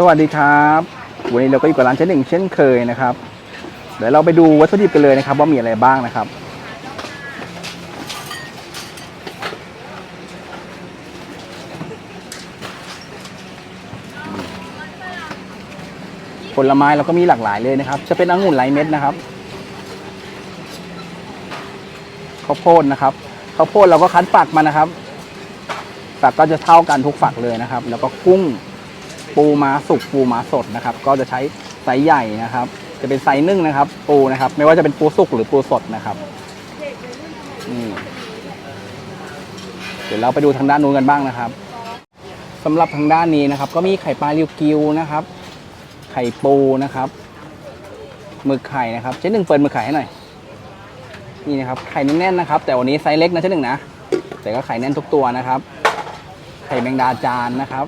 สวัสดีครับ วันนี้เราก็อยู่กับร้านเจ๊หนึ่งเช่นเคยนะครับ เดี๋ยวเราไปดูวัตถุดิบกันเลยนะครับ ว่ามีอะไรบ้างนะครับ ผลไม้เราก็มีหลากหลายเลยนะครับ จะเป็นองุ่นไร้เม็ดนะครับข้าวโพดนะครับข้าวโพดเราก็คั้นฝักมานะครับฝักก็จะเท่ากันทุกฝักเลยนะครับ แล้วก็กุ้ง ปูม้าสุกปูม้าสดนะครับ ก็จะใช้ไซส์ใหญ่นะครับ จะเป็นไซส์นึ่งนะครับ ปูนะครับ ไม่ว่าจะเป็นปูสุกหรือปูสดนะครับนี่เดี๋ยวเราไปดูทางด้านนู้นกันบ้างนะครับสำหรับทางด้านนี้นะครับ ก็มีไข่ปลาริวกิวนะครับ ไข่ปูนะครับหมึกไข่นะครับเจ๊หนึ่งเปิดหมึกไข่ให้หน่อยนี่นะครับไข่แน่นๆนะครับ แต่วันนี้ไซส์เล็กนะเจ๊หนึ่งนะแต่ก็ไข่แน่นทุกตัวนะครับ ไข่แมงดาจานนะครับ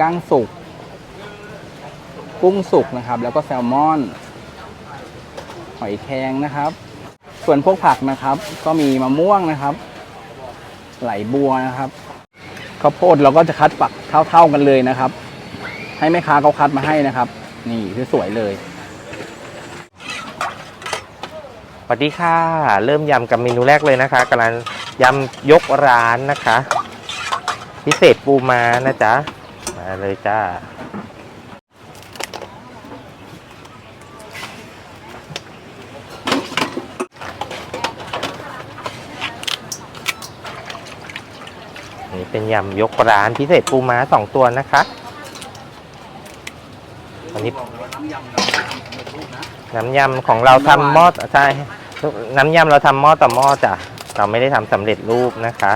ก้างสุก กุ้งสุกนะครับ แล้วก็แซลมอน หอยแครงนะครับ ส่วนพวกผักนะครับ ก็มีมะม่วงนะครับ ไหลบัวนะครับข้าวโพดเราก็จะคัดฝักเท่าๆกันเลยนะครับ ให้แม่ค้าเขาคัดมาให้นะครับ นี่สวยๆเลยสวัสดีค่ะ เริ่มยำกับเมนูแรกเลยนะคะกำลังยำยกร้านนะคะ พิเศษปูม้านะจ๊ะ เลยจ้า นี่เป็นยำยกร้านพิเศษปูม้าสองตัวนะคะอันนี้น้ำยำของเราทำหม้อใช่น้ำยำเราทำหม้อต่อหม้อจ้ะ เราไม่ได้ทำสำเร็จรูปนะคะ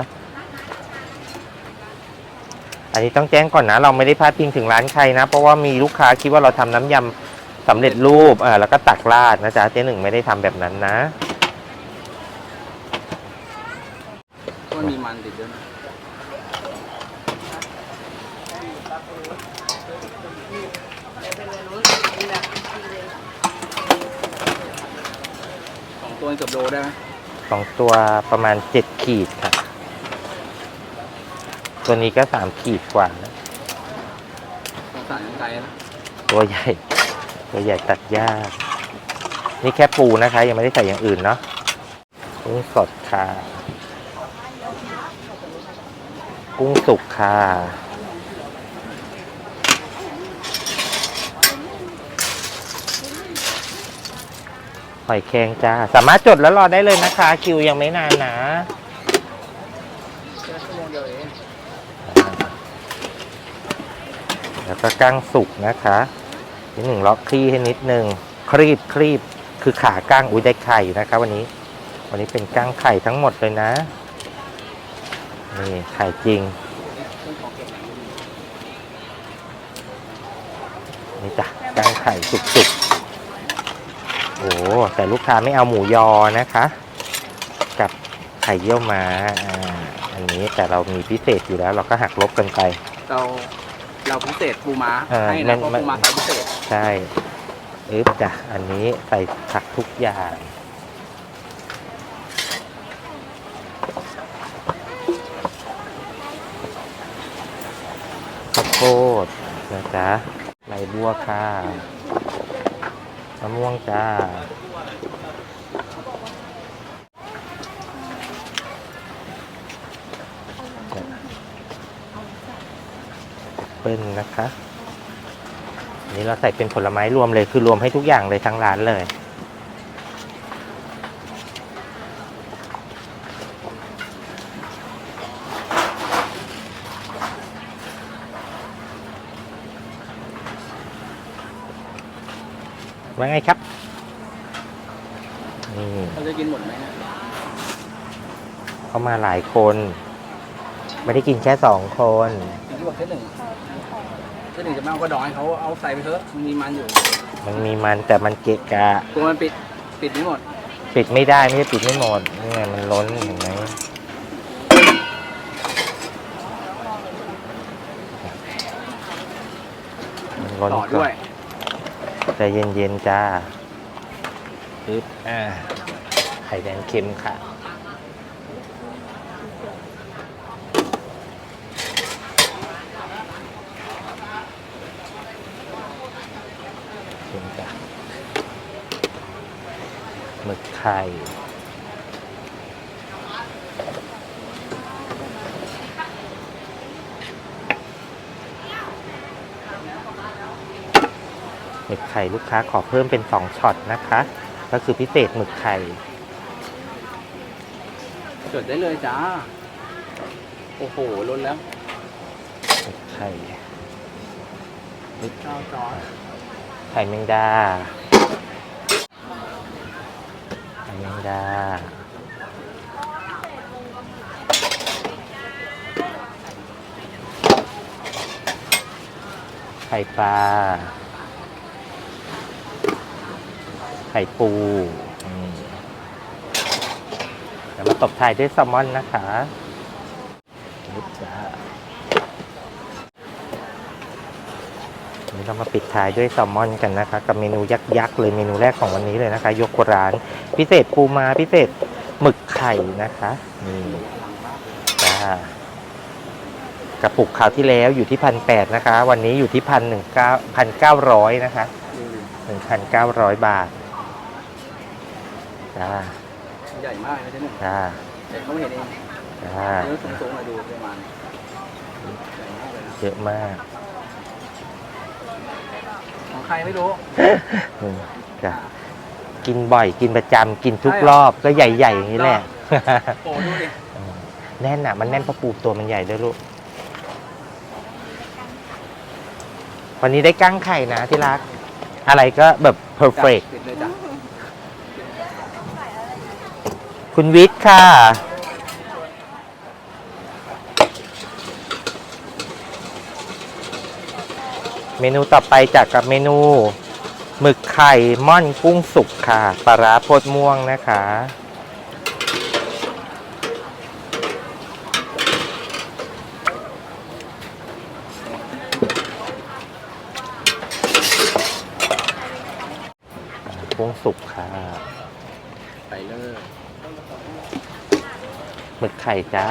อันนี้ต้องแจ้งก่อนนะ เราไม่ได้พาดพิงถึงร้านใครนะ เพราะว่ามีลูกค้าคิดว่าเราทำน้ำยำสำเร็จรูปอ่าแล้วก็ตักราดนะจ๊ะเจ๊หนึ่งไม่ได้ทำแบบนั้นนะมันมีมันติดด้วยนะสองตัวเกือบโลได้ไหมสองตัวประมาณเจ็ดขีดค่ะ ตัวนี้ก็สามขีดกว่านะสงสารยังไกลนะตัวใหญ่ ตัวใหญ่ตัดยาก นี่แค่ปูนะคะ ยังไม่ได้ใส่อย่างอื่นเนาะกุ้งสดค่ะ กุ้งสุกค่ะ หอยแครงจ้า สามารถจดแล้วรอได้เลยนะคะ คิวยังไม่นานนะ แค่ชั่วโมงเดียวเอง แล้วก็ก้างสุกนะคะนิดหนึ่งล็อกคลี่ให้นิดนึงครีบครีบคือขาก้างอุ้ยได้ไข่นะคะวันนี้ วันนี้เป็นก้างไข่ทั้งหมดเลยนะนี่ไข่จริงนี่จ้ะก้างไข่สุกๆโอ้แต่ลูกค้าไม่เอาหมูยอนะคะ กับไข่เยี่ยวม้าอ่าอันนี้แต่เรามีพิเศษอยู่แล้ว เราก็หักลบกันไปเรา เราพิเศษปูม้าเออให้มันะนเพราะมัน ปูม้าไซส์พิเศษใช่อึ๊บจ้ะ อันนี้ใส่ผักทุกอย่าง ข้าวโพดนะจ๊ะไหลบัวค่ะมะม่วงจ้า ปิ้ลนะคะอันนี้เราใส่เป็นผลไม้รวมเลยคือรวมให้ทุกอย่างเลยทั้งร้านเลย ว่าไงครับ นี่เราจะกินหมดไหมเนี่ยเข้ามาหลายคน ไม่ได้กินแค่สองคนสิ่งที่บอกแค่หนึ่ง แค่หนึ่งจะไม่เอาก็ดองให้เขาเอาใส่ไปเถอะมันมีมันอยู่ มันมีมันแต่มันเกะกะ ตัวมันปิดปิดไม่หมด ปิดไม่ได้ไม่ใช่ปิดไม่หมดนี่ไงมันล้นเห็นไหมมันล้นต่อด้วย ใจเย็นๆจ้าปึ๊บอ่าไข่แดงเค็มค่ะ ไข่ หมึกไข่ลูกค้าขอเพิ่มเป็น 2ช็อตนะคะ ก็คือพิเศษหมึกไข่ จดได้เลยจ้า โอ้โหล้นแล้วหมึกไข่เก้าจอร์จไข่แมงดา ไข่ แมงดาไข่ปลา ไข่ปูเดี๋ยวมาตบท้ายด้วยแซลมอนนะคะนี่จ้า วั นนี้เรามาปิดท้ายด้วยแซลมอนกันนะคะ กับเมนูยักษ์ๆเลยเมนูแรกของวันนี้เลยนะคะ ยกร้านพิเศษปูมาพิเศษหมึกไข่นะคะนี่จ้ากระปุกคราวที่แล้วอยู่ที่พันแปดนะคะ วันนี้อยู่ที่พันหนึ่งเก้าพันเก้าร้อยนะคะหนึ่งพันเก้าร้อยบาทจ้าใหญ่มากเลยเจ๊หนึ่งจ้าเด็กเขาไม่เห็นเองจ้าเนื้อสูงๆมาดูประมาณใหญ่มากเลยนะเยอะมาก ของใครไม่รู้อืมจ้ากินบ่อยกินประจำกินทุกรอบก็ใหญ่ๆอย่างนี้แหละ โอ้ดูดิอืมแน่นอะ มันแน่นเพราะปูตัวมันใหญ่ด้วยลูก วันนี้ได้กั้งไข่นะที่รัก อะไรก็แบบ perfect ปิดเลยจ้ะ คุณวิทย์ค่ะ เมนูต่อไปจากกับเมนูหมึกไข่ม่อนกุ้งสุกค่ะปลาร้าโพดม่วงนะคะกุ้งสุกค่ะไปเลยหมึกไข่จ้า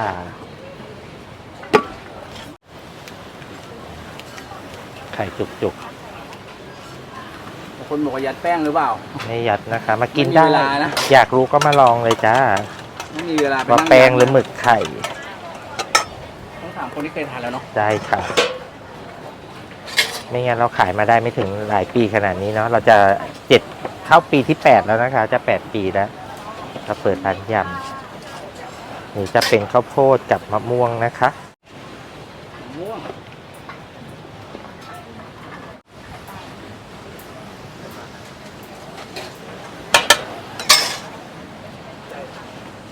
ข่จุกบางคนบอกว่ายัดแป้งหรือเปล่า ๆไม่ยัดนะคะ มากินไม่มีได้เวลานะ อยากรู้ก็มาลองเลยจ้าไม่มีเวลาไปว่านั่งแป้งหรือหมึกไข่ต้องถามคนที่เคยทานแล้วเนาะได้ค่ะ ไม่งั้นเราขายมาได้ไม่ถึงหลายปีขนาดนี้เนาะเราจะเจ็ดเข้าปีที่แปดแล้วนะคะ จะแปดปีแล้วเราเปิดร้านยำนี่จะเป็นข้าวโพดกับมะม่วงนะคะ ม่วง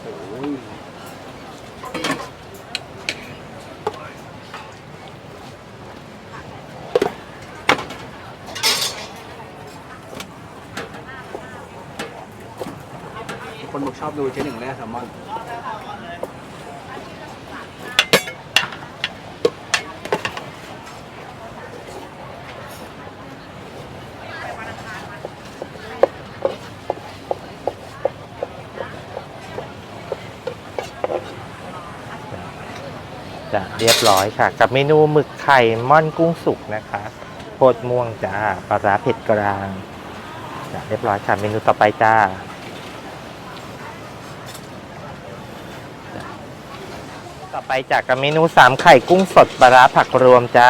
โอ้ยคนบอกชอบ ดูเจ๊หนึ่งแร่แซลมอนจะเรียบร้อยค่ะ กับเมนูหมึกไข่ม่อนกุ้งสุกนะคะโพดม่วงจ้าปลาร้าเผ็ดกลางจะเรียบร้อยค่ะ เมนูต่อไปจ้าจ้ะ ต่อไปจากกับเมนูสามไข่กุ้งสดปลาร้าผักรวมจ้า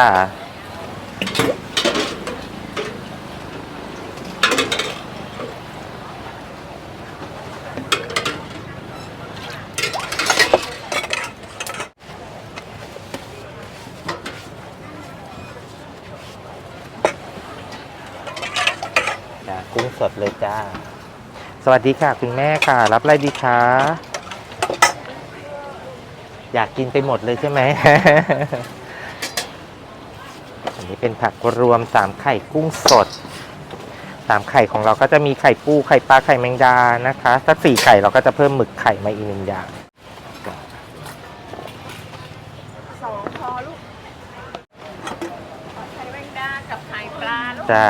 จ้ากุ้งสดเลยจ้า สวัสดีค่ะ คุณแม่ค่ะ รับอะไรดีคะ อยากกินไปหมดเลยใช่ไหม อันนี้เป็นผักรวมสามไข่กุ้งสดสามไข่ของเราก็จะมีไข่ปูไข่ปลาไข่แมงดานะคะถ้าสี่ไข่เราก็จะเพิ่มหมึกไข่มาอีกหนึ่งอย่างสองพอลูกไข่แมงดากับไข่ปลาลูกจ้า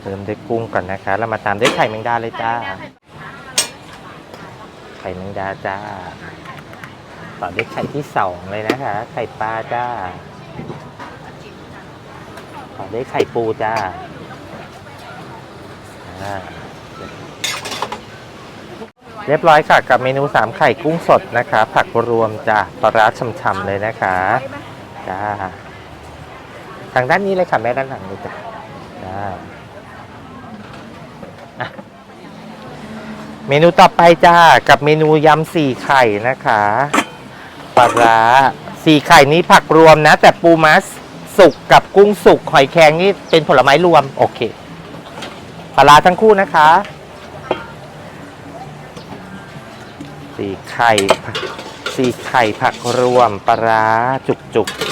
เริ่มด้วยกุ้งก่อนนะคะแล้วมาตามด้วยไข่แมงดาเลยจ้า ไข่แมงดาจ้า ต่อด้วยไข่ที่สองเลยนะคะ ไข่ปลาจ้า ต่อด้วยไข่ปูจ้าเรียบร้อยค่ะกับเมนูสามไข่กุ้งสดนะคะ ผักรวมจ้าปลาร้าช่ำๆเลยนะคะจ้าทางด้านนี้เลยค่ะแม่ด้านหลังเลยจ้ะจ้าอะ เมนูต่อไปจ้ากับเมนูยำสี่ไข่นะคะปลาร้าสี่ไข่นี้ผักรวมนะ แต่ปูมัสสุกกับกุ้งสุกหอยแครงนี่เป็นผลไม้รวม โอเคปลาร้าทั้งคู่นะคะสี่ไข่สี่ไข่ผักรวมปลาร้าจุกๆ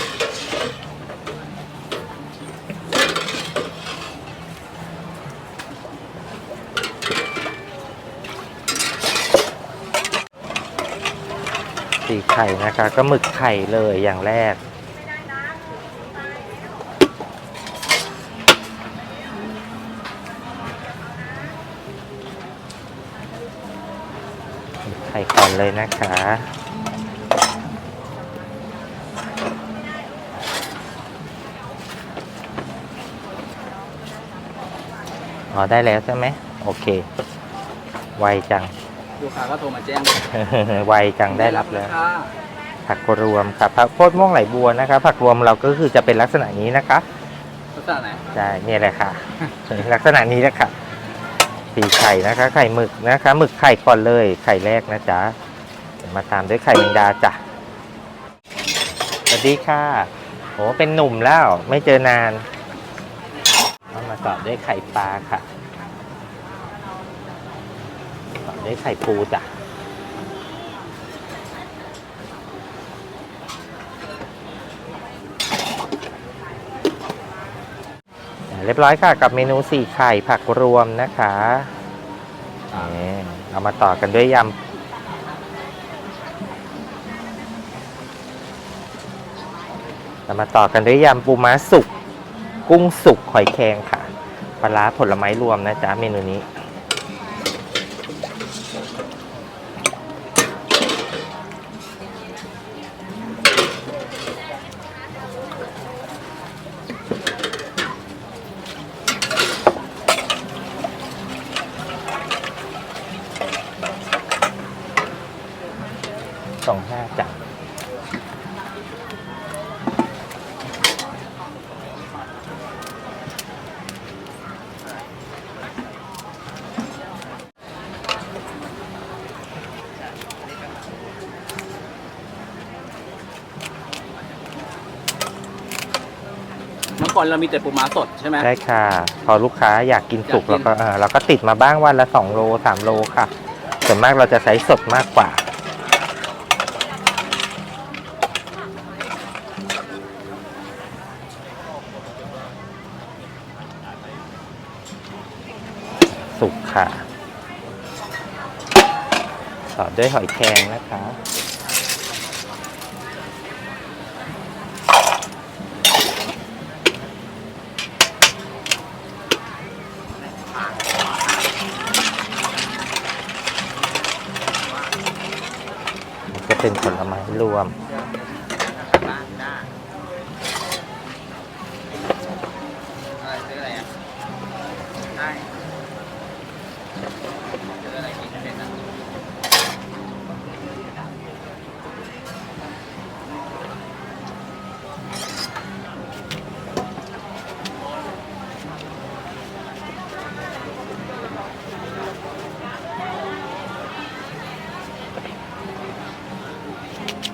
สีไข่นะคะ ก็หมึกไข่เลยอย่างแรกหมึกไข่ก่อนเลยนะคะอ๋อได้แล้วใช่ไหม โอเค ไวจัง ลูกค้าก็โทรมาแจ้งไวจังได้รับแล้ว ค่ะผักรวมครับผักโคตรม่วงไหลบัวนะคะ ผักรวมเราก็คือจะเป็นลักษณะนี้นะคะลักษณะไหนใช่เนี่ยแหละค่ะ ลักษณะนี้แหละค่ะสีไข่นะคะ ไข่หมึกนะคะหมึกไข่ก่อนเลยไข่แรกนะจ๊ะเดี๋ยวมาตามด้วยไข่แมงดาจ้ะสวัสดีค่ะโหเป็นหนุ่มแล้วไม่เจอนานเอามาต่อด้วยไข่ปลาค่ะ นี้ไข่ปูจ้ะเรียบร้อยค่ะกับเมนูสี่ไข่ผักรวมนะคะเอามาต่อกันด้วยยำเรามาต่อกันด้วยยำปูม้าสุก กุ้งสุกหอยแครงค่ะ ปลาร้าผลไม้รวมนะจ๊ะเมนูนี้ อก่อนเรามีแต่ปูม้าสดใช่ไหม ได้ค่ะ พอลูกค้าอยากกินสุกอยากกิเรานก็เออเราก็ติดมาบ้างวันละสองโลสามโลค่ะ ส่วนมากเราจะใช้สดมากกว่า สุกค่ะ ต่อด้วยหอยแครงนะคะ เป็นผลไม้รวม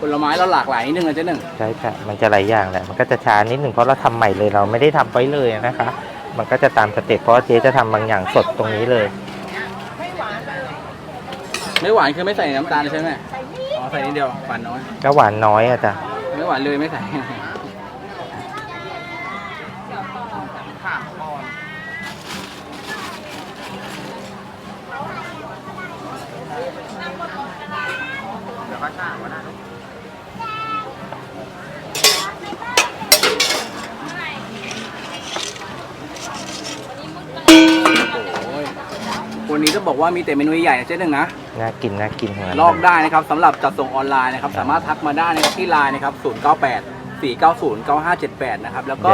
ผลไม้เราหลากหลายนิดนึงนะเจ๊หนึ่งใช่ค่ะ มันจะหลายอย่างแหละ มันก็จะช้านิดหนึ่งเพราะเราทำใหม่เลยเราไม่ได้ทำไว้เลยนะคะ มันก็จะตามสเต็ปเพราะว่าเจ๊จะทำบางอย่างสดตรงนี้เลย ไม่หวานเลยไม่หวานคือไม่ใส่น้ำตาลใช่ไหมอ๋อใส่นิดเดียวหวานน้อย ก็หวานน้อยอะจ้ะไม่หวานเลยไม่ใส่โวันนี้ต้องบอกว่ามีแต่เมนูใหญ่นะเจ๊หนึ่งนะ น่ากินน่ากินทั้งนั้นลอกได้นะครับสำหรับจัดส่งออนไลน์นะครับ สามารถทักมาได้นะครับที่ไลน์นะครับ 098 490 9578 นะครับ แล้วก็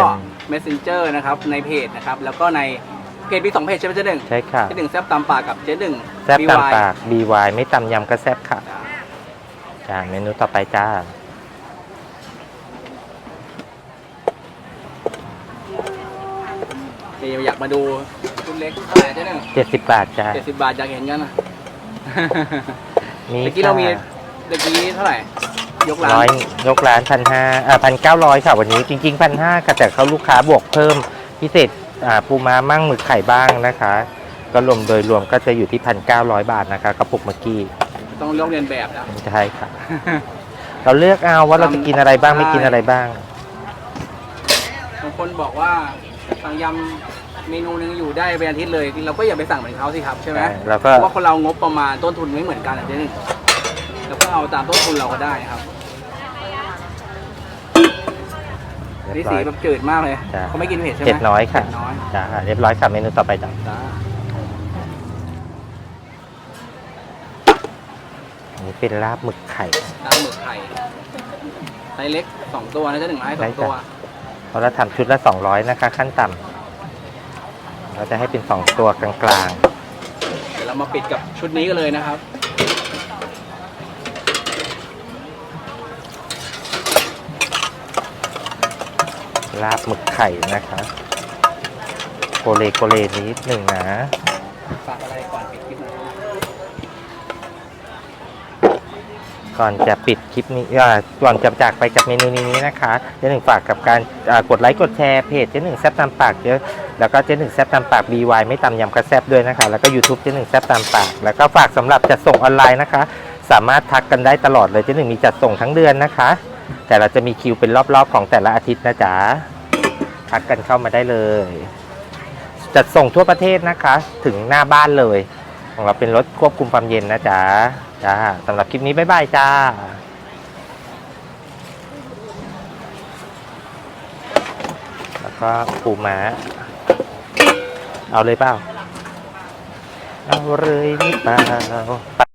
Messenger นะครับ ในเพจนะครับ แล้วก็ในเพจมีสองเพจใช่ไหมเจ๊หนึ่งใช่ค่ะเจ๊หนึ่งแซบตามปากกับเจ๊หนึ่งแซ่บตาม BY ปาก BY ไม่ตำยำก็แซ่บค่ะจ้าเมนูต่อไปจ้านี่อยากมาดู ชุดเล็กเท่าไหร่เจ๊หนึ่ง70บาทจ้าเจ็ดสิบบาทอยากเห็นกันนะมีเมื่อกี้เรามีค่ะเมื่อกี้เท่าไหร่ ยกร้านร้อยยกร้านพันห้าอ่าพันเก้าร้อยค่ะวันนี้จริงๆพันห้าค่ะแต่เขาลูกค้าบวกเพิ่มพิเศษอ่าปูม้ามั่งหมึกไข่บ้างนะคะ ก็รวมโดยรวมก็จะอยู่ที่พันเก้าร้อยบาทนะคะกระปุกเมื่อกี้ต้องเลือกเรียนแบบนะใช่ค่ะ เราเลือกเอาว่าเราจะกินอะไรบ้างไม่กินอะไรบ้างบางคนบอกว่าสั่งยำ เมนูนึงอยู่ได้เป็นอาทิตย์เลยเราก็อย่าไปสั่งเหมือนเขาสิครับใช่ไหมใช่แล้วเพก็ราะว่าคนเรางบประมาณต้นทุนไม่เหมือนกันอะเจ๊หนึ่งเราก็เอาตามต้นทุนเราก็ได้ครับเรีนี่ยบร้สีอย แบบจืดมากเลยจ้ะเขาไม่กินเผ็ดใช่ไหมเผ็ดน้อยค่ะเผ็ดน้อยจ้าเรียบร้อยค่ะเมนูต่อไปจ้ะจ้าอันนี้เป็นลาบหมึกไข่น้ำหมึกไข่ไซส์เล็กสองตัวนะเจ๊หนึ่งไม้สองตัว เพราะเราทำชุดละ200นะคะ ขั้นต่ำ เราจะให้เป็น 2 ตัวกลางเดี๋ยวเรามาปิดกับชุดนี้กันเลยนะครับ ๆลาบหมึกไข่นะคะโกเลโกเลนิดหนึ่งนะ ฝากอะไรก่อนปิดคลิปหน่อยก่อนจะปิดคลิปนี้อ่าก่อนจะจากไปกับเมนูนี้นะคะเจ๊หนึ่งฝากกับการอ่ากดไลค์กดแชร์เพจเจ๊หนึ่งแซบตามปากเยอะ แล้วก็เจ๊หนึ่งแซบตามปาก BY ไม่ตำยำกระแซบด้วยนะคะ แล้วก็ YouTube เจ๊หนึ่งแซบตามปาก แล้วก็ฝากสำหรับจัดส่งออนไลน์นะคะ สามารถทักกันได้ตลอดเลยเจ๊หนึ่งมีจัดส่งทั้งเดือนนะคะ แต่เราจะมีคิวเป็นรอบๆของแต่ละอาทิตย์นะจ๊ะทักกันเข้ามาได้เลย จัดส่งทั่วประเทศนะคะ ถึงหน้าบ้านเลย ของเราเป็นรถควบคุมความเย็นนะจ๊ะจ้าสำหรับคลิปนี้บ๊ายบายจ้าแล้วก็ปูม้า เอาเลยเปล่า เอาเลยนี่เปล่า